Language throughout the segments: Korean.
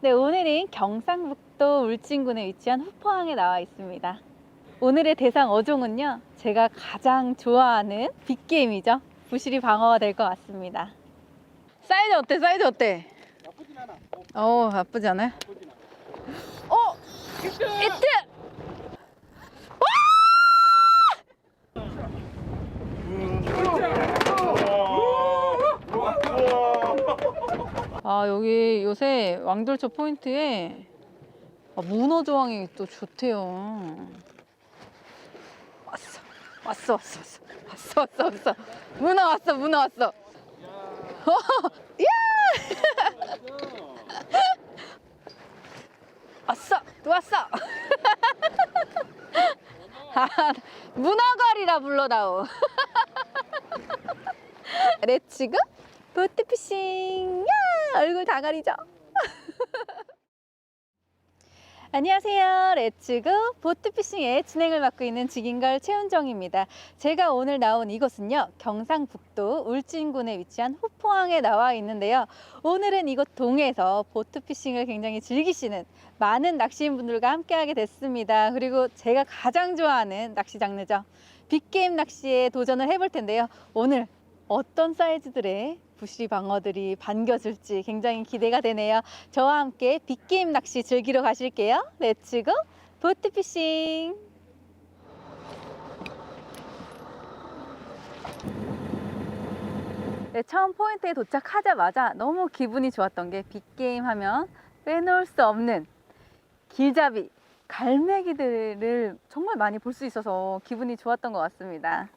네, 오늘은 경상북도 울진군에 위치한 후포항에 나와 있습니다. 오늘의 대상 어종은요, 제가 가장 좋아하는 빅게임이죠. 부시리 방어가 될 것 같습니다. 사이즈 어때? 사이즈 어때? 나쁘진 않아. 어, 나쁘지 않아요? 나쁘진 않아. 어! 이트! 아, 여기 요새 왕돌초 포인트에 아, 문어 조항이 또 좋대요. 왔어, 왔어, 왔어, 왔어, 왔어, 왔어, 왔어. 문어 왔어, 문어 왔어. 야! 왔어, 또 왔어. 아, 문어거리라 불러다오. 레츠고 보트피싱. 야, 얼굴 다 가리죠. 안녕하세요. 레츠고 보트피싱의 진행을 맡고 있는 직인걸 최은정입니다. 제가 오늘 나온 이곳은요, 경상북도 울진군에 위치한 후포항에 나와 있는데요. 오늘은 이곳 동해에서 보트피싱을 굉장히 즐기시는 많은 낚시인분들과 함께하게 됐습니다. 그리고 제가 가장 좋아하는 낚시 장르죠. 빅게임 낚시에 도전을 해볼 텐데요. 오늘 어떤 사이즈들의 부시리 방어들이 반겨줄지 굉장히 기대가 되네요. 저와 함께 빅게임 낚시 즐기러 가실게요. 렛츠고 보트피싱! 네, 처음 포인트에 도착하자마자 너무 기분이 좋았던 게 빅게임 하면 빼놓을 수 없는 길잡이, 갈매기들을 정말 많이 볼 수 있어서 기분이 좋았던 것 같습니다.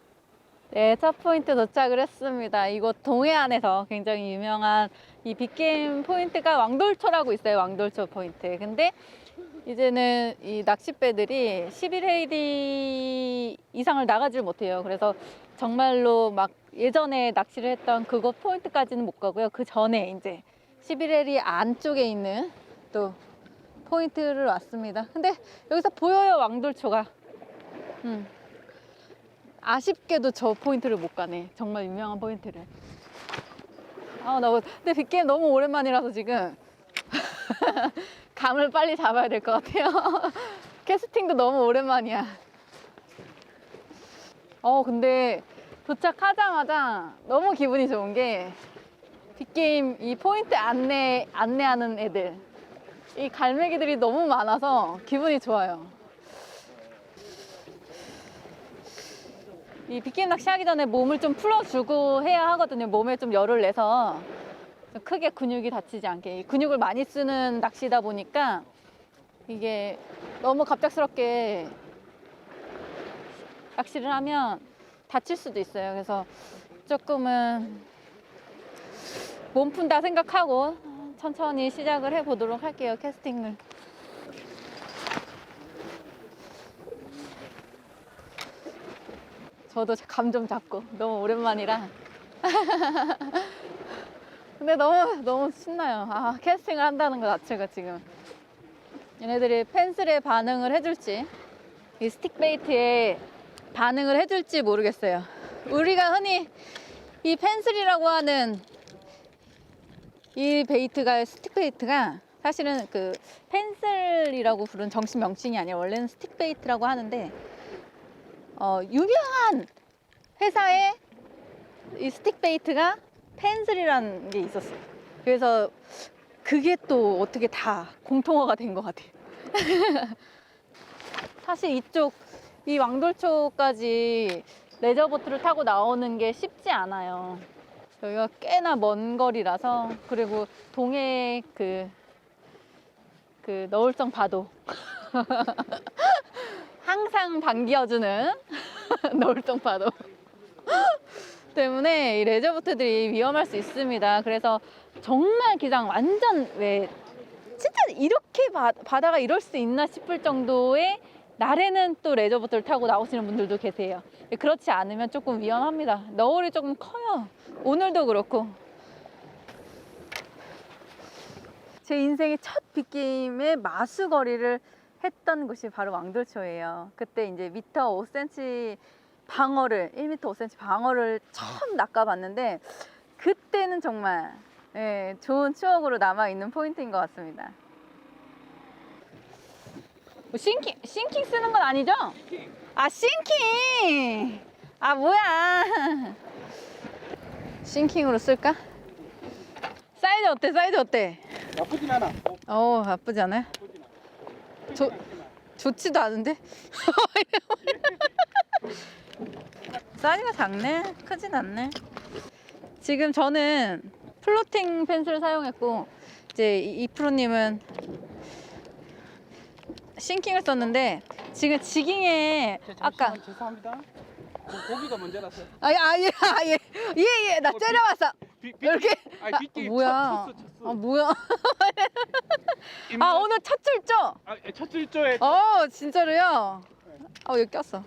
네, 첫 포인트 도착을 했습니다. 이곳 동해안에서 굉장히 유명한 이 빅게임 포인트가 왕돌초라고 있어요. 왕돌초 포인트. 근데 이제는 이 낚싯배들이 11헤이디 이상을 나가질 못해요. 그래서 정말로 막 예전에 낚시를 했던 그곳 포인트까지는 못 가고요. 그 전에 이제 11헤리 안쪽에 있는 또 포인트를 왔습니다. 근데 여기서 보여요, 왕돌초가. 음. 아쉽게도 저 포인트를 못 가네. 정말 유명한 포인트를. 아, 나 뭐- 근데 빅게임 너무 오랜만이라서 지금 감을 빨리 잡아야 될 것 같아요. 캐스팅도 너무 오랜만이야. 어, 근데 도착하자마자 너무 기분이 좋은 게 빅게임 이 포인트 안내, 안내하는 애들. 이 갈매기들이 너무 많아서 기분이 좋아요. 이 빅게임 낚시 하기 전에 몸을 좀 풀어주고 해야 하거든요. 몸에 좀 열을 내서 좀 크게 근육이 다치지 않게. 이 근육을 많이 쓰는 낚시다 보니까 이게 너무 갑작스럽게 낚시를 하면 다칠 수도 있어요. 그래서 조금은 몸 푼다 생각하고 천천히 시작을 해 보도록 할게요. 캐스팅을. 저도 감 좀 잡고 너무 오랜만이라. 근데 너무 너무 신나요. 아 캐스팅을 한다는 것 자체가 지금 얘네들이 펜슬에 반응을 해줄지 이 스틱 베이트에 반응을 해줄지 모르겠어요. 우리가 흔히 이 펜슬이라고 하는 이 베이트가 스틱 베이트가 사실은 그 펜슬이라고 부른 정식 명칭이 아니라 원래는 스틱 베이트라고 하는데 어, 유명한 회사의 이 스틱 베이트가 펜슬이라는 게 있었어요. 그래서 그게 또 어떻게 다 공통어가 된 것 같아요. 사실 이쪽 이 왕돌초까지 레저보트를 타고 나오는 게 쉽지 않아요. 여기가 꽤나 먼 거리라서 그리고 동해 그, 그 너울성 바도 항상 반겨주는 너울성 파도 때문에 이 레저보트들이 위험할 수 있습니다. 그래서 정말 기장 완전 왜 진짜 이렇게 바, 바다가 이럴 수 있나 싶을 정도의 날에는 또 레저보트를 타고 나오시는 분들도 계세요. 그렇지 않으면 조금 위험합니다. 너울이 조금 커요. 오늘도 그렇고. 제 인생의 첫 빅게임의 마수거리를 했던 곳이 바로 왕돌초예요. 그때 이제 미터 5cm 방어를 1m 5cm 방어를 처음 낚아봤는데 그때는 정말 예, 좋은 추억으로 남아 있는 포인트인 것 같습니다. 뭐 싱킹 싱킹 쓰는 건 아니죠? 아 싱킹. 아 뭐야? 싱킹으로 쓸까? 사이즈 어때? 사이즈 어때? 나쁘진 않아. 어, 어 나쁘지 않아요? 좋 좋지도 않은데? 사이즈가 작네? 크진 않네. 지금 저는 플로팅 펜슬을 사용했고 이제 이- 이 프로님은 싱킹을 썼는데 지금 지깅에 아까 죄송합니다. 고- 고기가 먼저라서. 아예 아예 예예 나 째려봤어 비, 이렇게? 아니 빗기 뭐야? 쳤어 쳤어. 아 뭐야 아 오늘 첫 출조 아, 첫 줄조에 어 진짜로요 아 여기 꼈어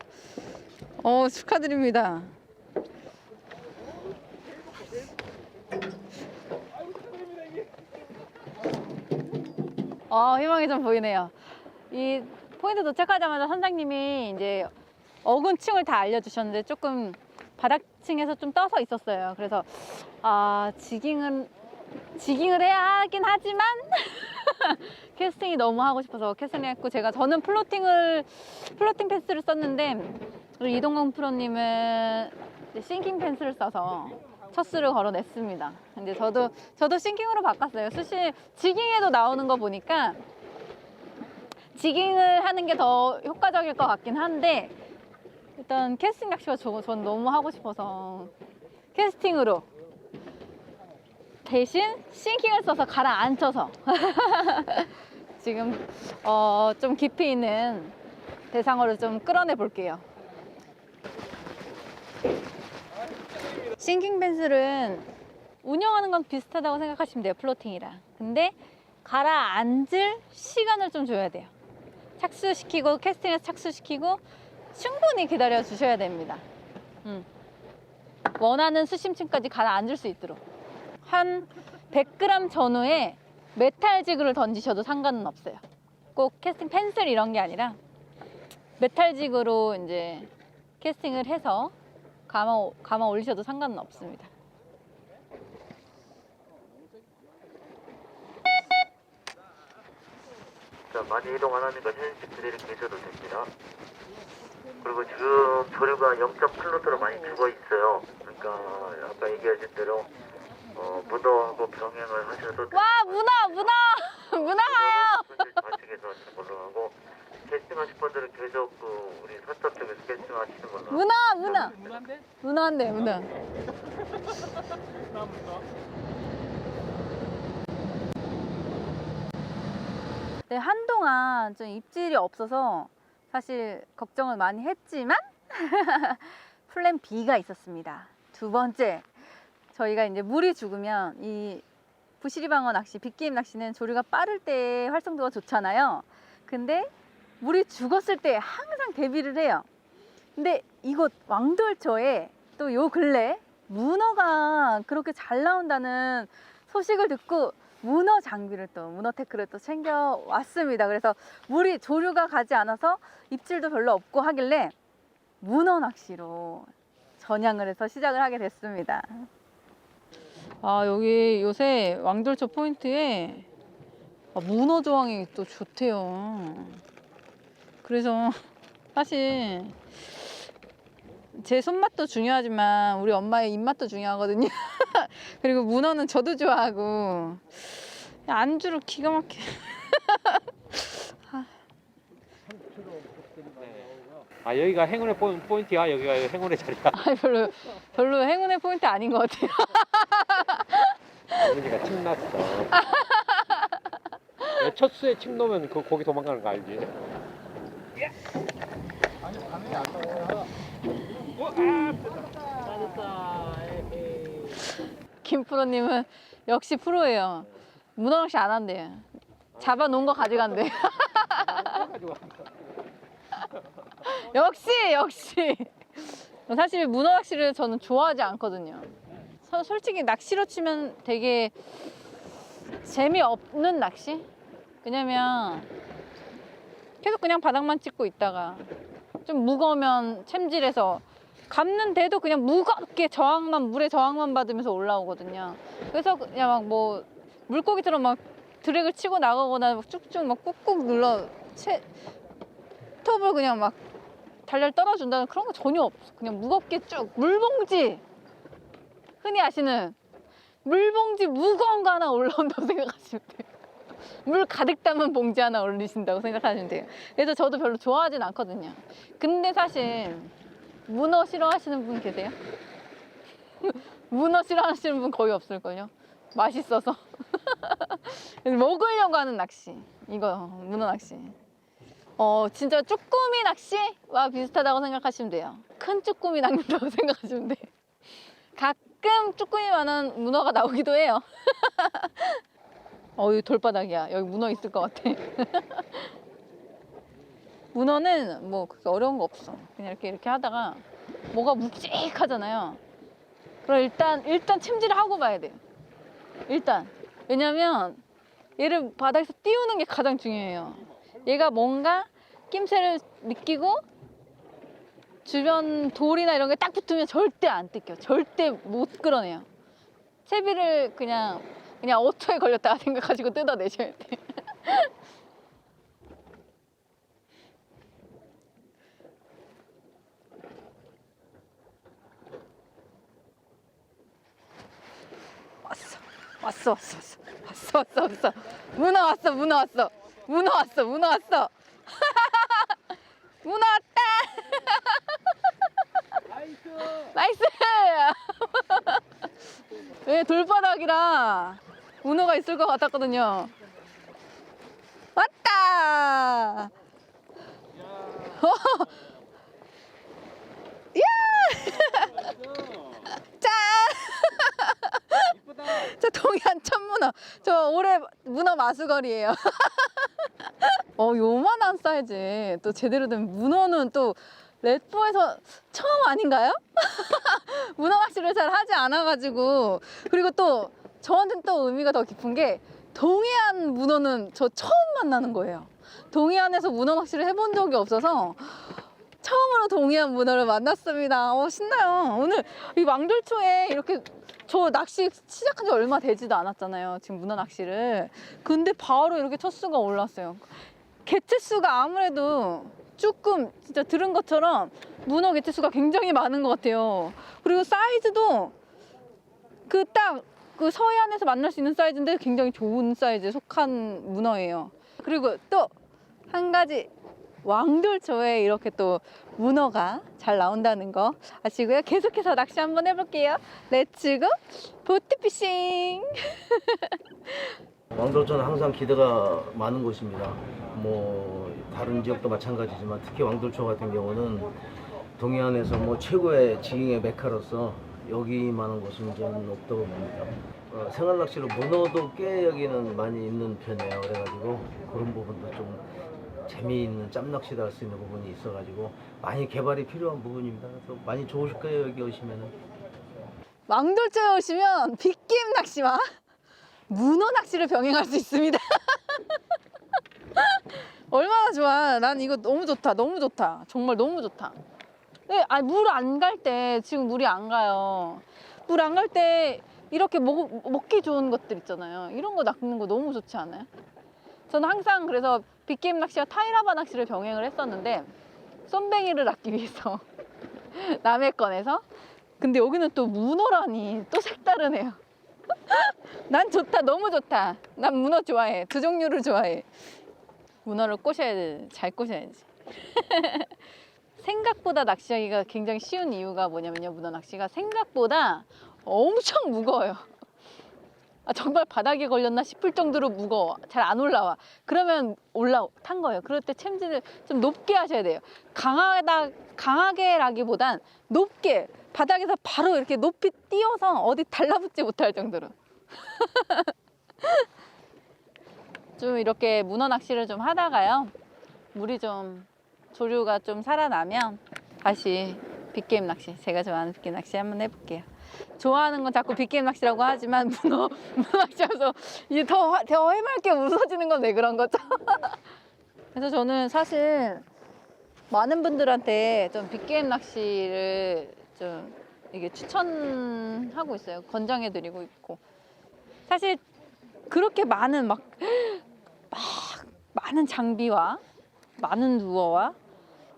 어 축하드립니다 아 희망이 좀 보이네요 이 포인트 도착하자마자 선장님이 이제 어군층을 다 알려주셨는데 조금 바닥 층에서 좀 떠서 있었어요 그래서 아 지깅은 지깅을 해야 하긴 하지만 캐스팅이 너무 하고 싶어서 캐스팅을 했고 제가 저는 플로팅을 플로팅 펜스를 썼는데 우리 이동건 프로님은 싱킹 펜스를 써서 첫 수를 걸어냈습니다. 근데 저도 저도 싱킹으로 바꿨어요. 수시 지깅에도 나오는 거 보니까 지깅을 하는 게 더 효과적일 것 같긴 한데 일단 캐스팅 낚시가 저, 전 너무 하고 싶어서 캐스팅으로 대신 싱킹을 써서 가라앉혀서 지금 어, 좀 깊이 있는 대상어를 좀 끌어내 볼게요. 싱킹 펜슬은 운영하는 건 비슷하다고 생각하시면 돼요. 플로팅이랑. 근데 가라앉을 시간을 좀 줘야 돼요. 착수시키고 캐스팅에서 착수시키고 충분히 기다려 주셔야 됩니다. 음. 원하는 수심층까지 가라앉을 수 있도록. 한 100g 전후에 메탈 지그를 던지셔도 상관은 없어요. 꼭 캐스팅 펜슬 이런 게 아니라 메탈 지그로 이제 캐스팅을 해서 감아, 감아 올리셔도 상관은 없습니다. 자, 많이 이동 안 하니까 현실 그대로 계셔도 됩니다. 그리고 지금 조류가 0.8로드로 많이 죽어 있어요. 그러니까 아까 얘기하신 대로 어, 문어하고 병행을 하셔도 와 문어 문어 문어 가요. 좌측에서 하시는 걸로 하고 캐스팅 하실 분들은 계속 그 우리 서쪽 쪽에서 캐스팅 하시는 걸로 하고 문어 문어 문화인데? 문어 한대 문어. 나 문화. 네, 한동안 좀 입질이 없어서 사실 걱정을 많이 했지만 플랜 B가 있었습니다. 두 번째, 저희가 이제 물이 죽으면 이 부시리방어 낚시, 빗게임 낚시는 조류가 빠를 때 활성도가 좋잖아요. 근데 물이 죽었을 때 항상 대비를 해요. 근데 이곳 왕돌초에 또 요 근래 문어가 그렇게 잘 나온다는 소식을 듣고 문어 장비를 또 문어 테크를 또 챙겨 왔습니다. 그래서 물이 조류가 가지 않아서 입질도 별로 없고 하길래 문어 낚시로 전향을 해서 시작을 하게 됐습니다. 아 여기 요새 왕돌초 포인트에 아, 문어 조항이 또 좋대요. 그래서 사실 제 손맛도 중요하지만 우리 엄마의 입맛도 중요하거든요. 그리고 문어는 저도 좋아하고 안주로 기가 막혀. 아 여기가 행운의 포- 포인트야 여기가 행운의 자리야 아 별로 별로 행운의 포인트 아닌 것 같아요. 어머니가 침 났어 야, 첫 수에 침 놓으면 그 고기 도망가는 거 알지? 김 프로님은 역시 프로예요. 문어 낚시 안 한대요. 잡아 놓은 거 가져간대. 역시 역시. 사실 문어 낚시를 저는 좋아하지 않거든요. 서- 솔직히 낚시로 치면 되게 재미없는 낚시? 왜냐면 계속 그냥 바닥만 찍고 있다가 좀 무거우면 챔질해서 감는데도 그냥 무겁게 저항만 물에 저항만 받으면서 올라오거든요. 그래서 그냥 막 뭐 물고기처럼 막 드랙을 치고 나가거나 막 쭉쭉 막 꾹꾹 눌러 채 손톱을 그냥 막 달달 떨어준다는 그런 거 전혀 없어. 그냥 무겁게 쭉 물봉지 흔히 아시는 물봉지 무거운 거 하나 올라온다고 생각하시면 돼요. 물 가득 담은 봉지 하나 올리신다고 생각하시면 돼요. 그래서 저도 별로 좋아하진 않거든요. 근데 사실 문어 싫어하시는 분 계세요? 문어 싫어하시는 분 거의 없을걸요. 맛있어서. 먹으려고 하는 낚시. 이거 문어 낚시. 어 진짜 쭈꾸미 낚시와 비슷하다고 생각하시면 돼요. 큰 쭈꾸미 낚는다고 생각하시면 돼요. 가끔 쭈꾸미만한 문어가 나오기도 해요. 어, 여기 돌바닥이야. 여기 문어 있을 것 같아. 문어는 뭐 그렇게 어려운 거 없어. 그냥 이렇게 이렇게 하다가 뭐가 묵직하잖아요. 그럼 일단 일단 챔질을 하고 봐야 돼요. 일단 왜냐면 얘를 바닥에서 띄우는 게 가장 중요해요. 얘가 뭔가 낌새를 느끼고 주변 돌이나 이런 게 딱 붙으면 절대 안 뜯겨. 절대 못 끌어내요. 채비를 그냥 그냥 오토에 걸렸다 생각하시고 뜯어내셔야 돼. 왔어, 왔어, 왔어, 왔어, 왔어, 왔어, 왔어. 문어 왔어, 문어 왔어, 문어 왔어, 문어 왔어. 문어 왔다. 나이스. 왜 돌바닥이라 문어가 있을 것 같았거든요. 왔다! 짠! 이쁘다. 저 동해안 첫 문어. 저 올해 문어 마수거리예요. 어, 요만한 사이즈. 또 제대로 된 문어는 또 렛포에서 처음 아닌가요? 문어 낚시를 잘 하지 않아가지고 그리고 또 저한테는 또 의미가 더 깊은 게 동해안 문어는 저 처음 만나는 거예요. 동해안에서 문어 낚시를 해본 적이 없어서 처음으로 동해안 문어를 만났습니다. 어, 신나요. 오늘 이 망돌초에 이렇게 저 낚시 시작한 지 얼마 되지도 않았잖아요. 지금 문어 낚시를. 근데 바로 이렇게 첫 수가 올랐어요. 개체 수가 아무래도 조금 진짜 들은 것처럼 문어 개체 수가 굉장히 많은 것 같아요. 그리고 사이즈도 그 딱그 서해안에서 만날 수 있는 사이즈인데 굉장히 좋은 사이즈에 속한 문어예요. 그리고 또 한 가지 왕돌초에 이렇게 또 문어가 잘 나온다는 거 아시고요. 계속해서 낚시 한번 해볼게요. 렛츠고 보트피싱. 왕돌초는 항상 기대가 많은 곳입니다. 뭐 다른 지역도 마찬가지지만 특히 왕돌초 같은 경우는 동해안에서 뭐 최고의 지깅의 메카로서 여기만한 곳은 저는 없다고 봅니다. 어, 생활 낚시로 문어도 꽤 여기는 많이 있는 편이에요. 그래가지고 그런 부분도 좀 재미있는 짬낚시도 할 수 있는 부분이 있어가지고 많이 개발이 필요한 부분입니다. 그래서 많이 좋으실 거예요 여기 오시면은. 왕돌초에 오시면 빅게임 낚시와 문어 낚시를 병행할 수 있습니다. 얼마나 좋아. 난 이거 너무 좋다. 너무 좋다. 정말 너무 좋다. 네, 아, 물 안 갈 때, 지금 물이 안 가요. 물 안 갈 때 이렇게 먹, 먹기 좋은 것들 있잖아요. 이런 거 낚는 거 너무 좋지 않아요? 저는 항상 그래서 빅게임 낚시와 타이라바 낚시를 병행을 했었는데, 쏨뱅이를 낚기 위해서 남의 건에서 근데 여기는 또 문어라니 또 색다르네요. 난 좋다, 너무 좋다. 난 문어 좋아해. 두 종류를 좋아해. 문어를 꼬셔야 돼. 잘 꼬셔야지. 생각보다 낚시하기가 굉장히 쉬운 이유가 뭐냐면요. 문어 낚시가 생각보다 엄청 무거워요. 아, 정말 바닥에 걸렸나 싶을 정도로 무거워. 잘 안 올라와. 그러면 올라 탄 거예요. 그럴 때 챔질을 좀 높게 하셔야 돼요. 강하다 강하게라기보단 높게 바닥에서 바로 이렇게 높이 띄어서 어디 달라붙지 못할 정도로. 좀 이렇게 문어 낚시를 좀 하다가요. 물이 좀 조류가 좀 살아나면 다시 빅게임 낚시 제가 좋아하는 빅게임 낚시 한번 해볼게요. 좋아하는 건 자꾸 빅게임 낚시라고 하지만 문어 문어 낚시하면서 이제 더, 화- 더 해맑게 웃어지는 건 왜 그런 거죠? 그래서 저는 사실 많은 분들한테 좀 빅게임 낚시를 좀 이게 추천하고 있어요. 권장해드리고 있고 사실 그렇게 많은 막, 막 많은 장비와 많은 루어와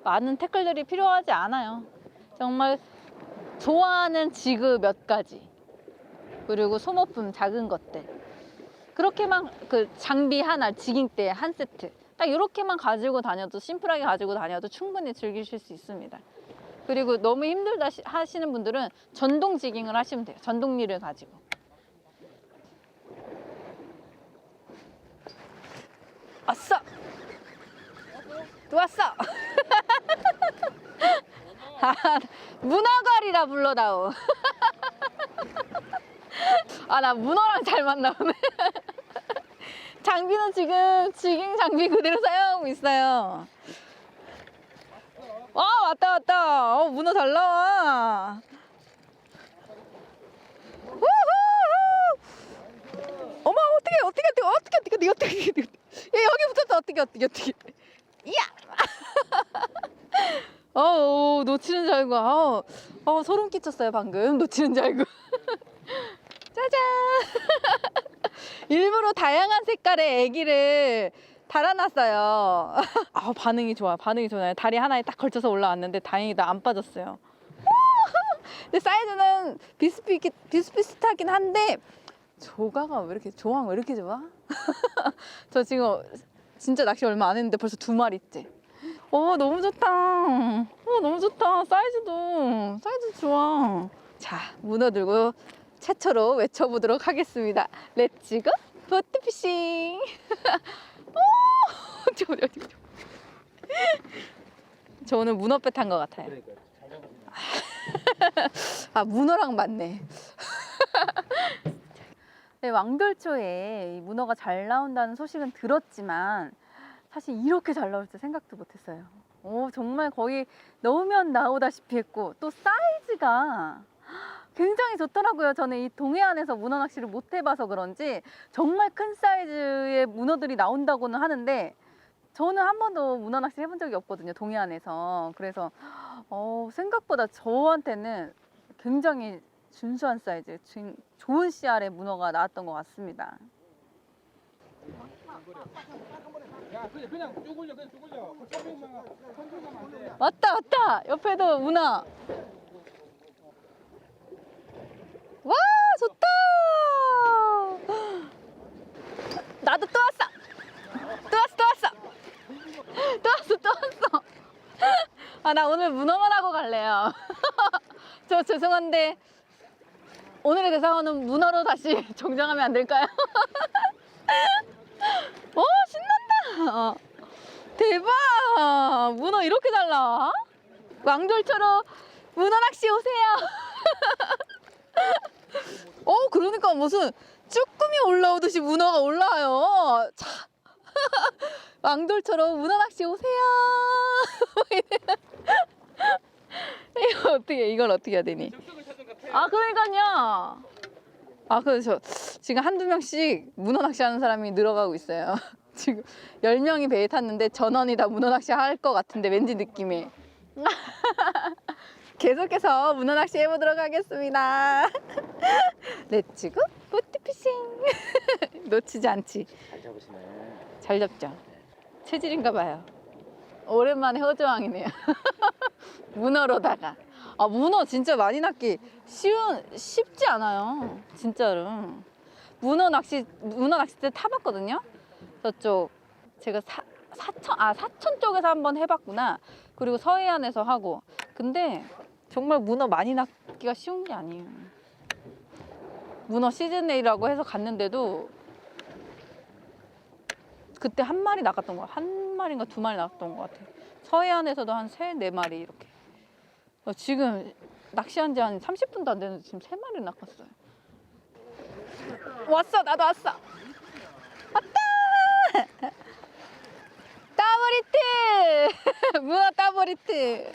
많은 태클들이 필요하지 않아요. 정말 좋아하는 지그 몇 가지 그리고 소모품 작은 것들 그렇게만 그 장비 하나 지깅대 한 세트 딱 이렇게만 가지고 다녀도 심플하게 가지고 다녀도 충분히 즐기실 수 있습니다. 그리고 너무 힘들다 시- 하시는 분들은 전동 지깅을 하시면 돼요. 전동리를 가지고. 왔어. 아, 문어걸이라 불러다오. 아, 나 문어랑 잘 만나보네. 장비는 지금 지깅 장비 그대로 사용하고 있어요. 와, 왔다, 왔다. 어, 문어 잘 나와. 어머, 어떻게, 어떻게, 어떻게, 어떻게, 어떻게, 어떻게, 여기 붙었어. 어떻게, 어떻게, 어떻게. 이야! 어, 놓치는 줄 알고, 어, 어, 소름 끼쳤어요, 방금. 놓치는 줄 알고. 짜잔! 일부러 다양한 색깔의 애기를 달아놨어요. 아, 반응이 좋아, 반응이 좋아요. 다리 하나에 딱 걸쳐서 올라왔는데 다행히다 안 빠졌어요. 근데 사이즈는 비슷비, 비슷비슷하긴 한데 조가가 왜 이렇게 조항 왜 이렇게 좋아? 저 지금 진짜 낚시 얼마 안 했는데 벌써 두 마리째. 어 너무 좋다. 어 너무 좋다. 사이즈도 사이즈 좋아. 자 문어 들고 최초로 외쳐보도록 하겠습니다. 렛츠고 보트피싱. 오, 저 오늘 문어배 탄 것 같아요. 아 문어랑 맞네. 네, 왕돌초에 이 문어가 잘 나온다는 소식은 들었지만 사실 이렇게 잘 나올 줄 생각도 못했어요. 오 정말 거의 넣으면 나오다시피 했고 또 사이즈가 굉장히 좋더라고요. 저는 이 동해안에서 문어 낚시를 못 해봐서 그런지 정말 큰 사이즈의 문어들이 나온다고는 하는데 저는 한 번도 문어 낚시 해본 적이 없거든요. 동해안에서 그래서 어, 생각보다 저한테는 굉장히 준수한 사이즈, 준- 좋은 씨알의 문어가 나왔던 것 같습니다. 야 그냥 올려 그냥 쭉 올려 안돼 왔다 왔다 옆에도 문어. 와 좋다. 나도 또 왔어. 또 왔어 또 왔어. 또 왔어 또 왔어. 아 나 오늘 문어만 하고 갈래요. 저 죄송한데 오늘의 대상어는 문어로 다시 정정하면 안 될까요? 오 신난다. 어. 대박! 문어 이렇게 잘 나와? 왕돌처럼 문어 낚시 오세요. 어, 그러니까 무슨 쭈꾸미 올라오듯이 문어가 올라와요. 자. 왕돌처럼 문어 낚시 오세요. 이거 어떻게 이걸 어떻게 해야 되니? 아 그러니까요. 아 그래서 지금 한두 명씩 문어 낚시하는 사람이 늘어가고 있어요. 지금 열 명이 배에 탔는데 전원이 다 문어 낚시 할 것 같은데 왠지 느낌이. 계속해서 문어 낚시 해보도록 하겠습니다. 렛츠고 보트피싱. 놓치지 않지. 잘 잡으시네. 잘 잡죠. 체질인가 봐요. 오랜만에 호주왕이네요. 문어로다가. 아, 문어 진짜 많이 낚기 쉬운, 쉽지 않아요. 진짜로. 문어 낚시, 문어 낚싯대 타봤거든요. 저쪽, 제가 사, 사천, 아, 사천 쪽에서 한번 해봤구나. 그리고 서해안에서 하고. 근데 정말 문어 많이 낚기가 쉬운 게 아니에요. 문어 시즌 A라고 해서 갔는데도 그때 한 마리 나갔던 거 같아. 한 마리인가 두 마리 나갔던 것 같아. 서해안에서도 한 세 네 마리 이렇게. 어, 지금 낚시한 지 한 30분도 안 되는데 지금 세 마리 낚았어요. 왔어, 나도 왔어. 따브리트! 문어 따브리트.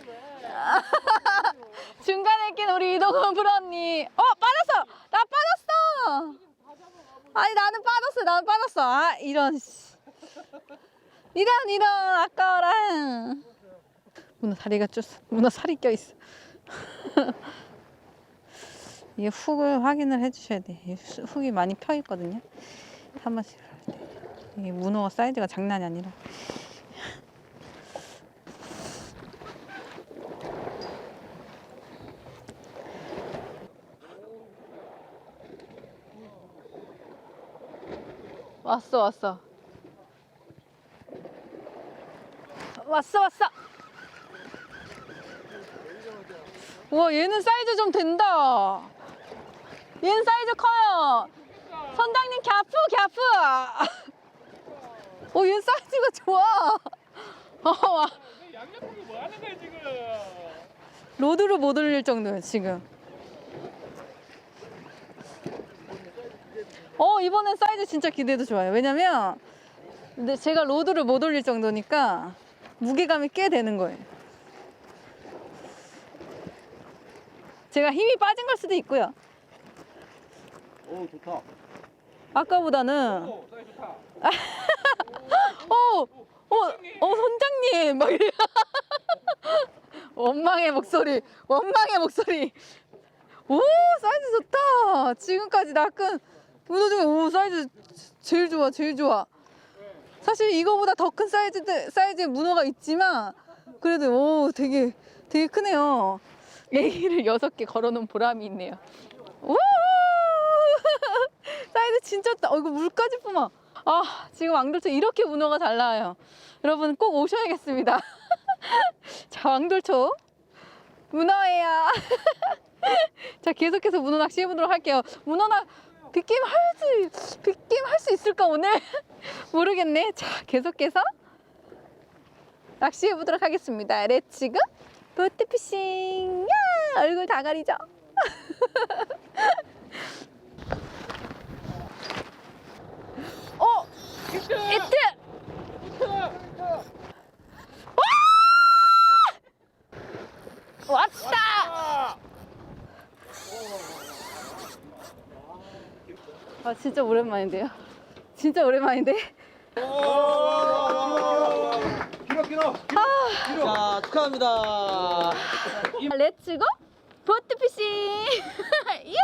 중간에 낀 우리 이동훈 프로님. 어, 빠졌어! 나 빠졌어! 아니, 나는 빠졌어, 나는 빠졌어. 아, 이런, 씨. 이런, 이런, 아까워라. 문어 다리가 쭉, 문어 살이 껴있어. 이게 훅을 확인을 해주셔야 돼. 훅이 많이 펴 있거든요. 한 번씩. 이게 문어 사이즈가 장난이 아니라. 왔어 왔어. 왔어 왔어. 우와 얘는 사이즈 좀 된다. 얘는 사이즈 커요. 선장님 갸프 갸프. 오 얘는 사이즈가 좋아 어, 와. 양옆으로 뭐 하는 거야 지금? 로드를 못 올릴 정도예요 지금 어 이번엔 사이즈 진짜 기대도 좋아요 왜냐면 근데 제가 로드를 못 올릴 정도니까 무게감이 꽤 되는 거예요 제가 힘이 빠진 걸 수도 있고요 오 좋다. 아까보다는 오 사이 좋다. 어, 어, 어, 선장님! 막 이래. 원망의 목소리, 원망의 목소리. 오, 사이즈 좋다. 지금까지 낚은 문어 중에 오, 사이즈 제일 좋아, 제일 좋아. 사실 이거보다 더 큰 사이즈, 사이즈의 문어가 있지만, 그래도 오, 되게, 되게 크네요. 내기를 여섯 개 걸어놓은 보람이 있네요. 우! 사이즈 진짜, 따- 어, 이거 물까지 뿜어. 아, 지금 왕돌초 이렇게 문어가 잘 나와요. 여러분 꼭 오셔야겠습니다. 자, 왕돌초. 문어예요. 자, 계속해서 문어 낚시 해보도록 할게요. 문어나 빅게임 할지, 빅게임 할수 있을까, 오늘? 모르겠네. 자, 계속해서 낚시 해 보도록 하겠습니다. 렛츠고! 보트피싱! 야! 얼굴 다 가리죠? 어! 히트! 이트! 왔다! 아! 아 진짜 오랜만인데요. 진짜 오랜만인데. 길어 길어. 자 축하합니다. 아, 렛츠고 보트 피싱. 예!